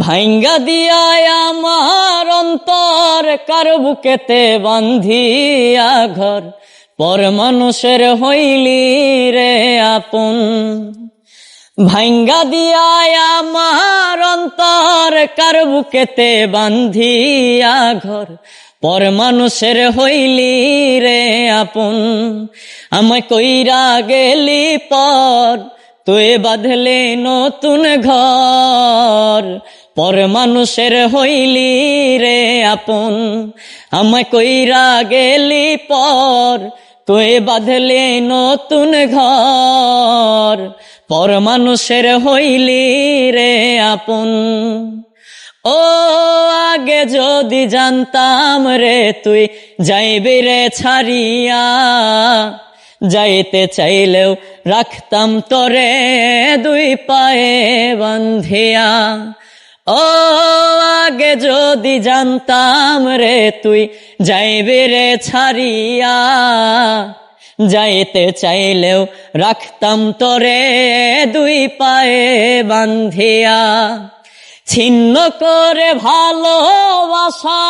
ভাইঙ্গা দিয়ায় আমার অন্তর, কার বুকেতে বান্ধিয়া ঘর? পর মানুষের হইলি রে আপন। ভাইঙ্গা দিয়ায় আমার অন্তর, কার বুকেতে বান্ধিয়া ঘর? পর মানুষের হইলি রে আপন। আমায় কইরা গেলি পর, তুই বাঁধলে নতুন ঘর। পর মানুষের হইলি রে আপন। আমায় কইরা গেলি পর তুই বাঁধলে নতুন ঘর। পর মানুষের হইলি রে আপন। ও আগে যদি জানতাম রে তুই, যাইবি রে ছাড়িয়া। যাইতে চাইলেও রাখতাম তোরে দুই পায়ে বান্ধিয়া ও আগে যদি জানতাম রে তুই, যাইবি রে ছাড়িয়া। যাইতে চাইলেও রাখতাম তোরে দুই পায়ে বান্ধিয়া ছিন্ন করে ভালোবাসা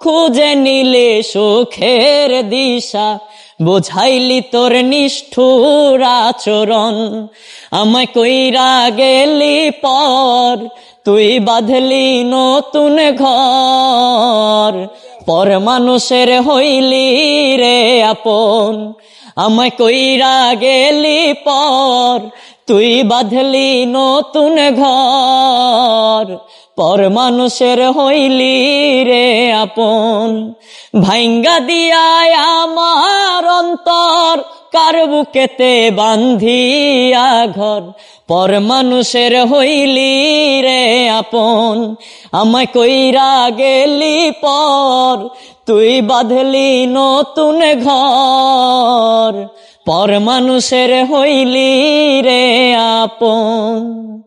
খুঁজে নিলে সুখের দিশা। বোঝাইলি তোর নিষ্ঠুর আচরণ, আমায় কইরা গেলি পর। তুই বাঁধলি নতুন ঘর, পর মানুষের হইলি রে আপন। আমায় কইরা গেলি পর, তুই বাঁধলি নতুন ঘর, পর মানুষের হইলি রে আপন। ভাইঙ্গা দিয়ায় আমার অন্তর কার বুকেতে বান্ধিয়া ঘর? পর মানুষের হইলি রে আপন। আমায় কইরা গেলি পর, তুই বাঁধলি নতুন ঘর। পর মানুষের হইলি রে আপন।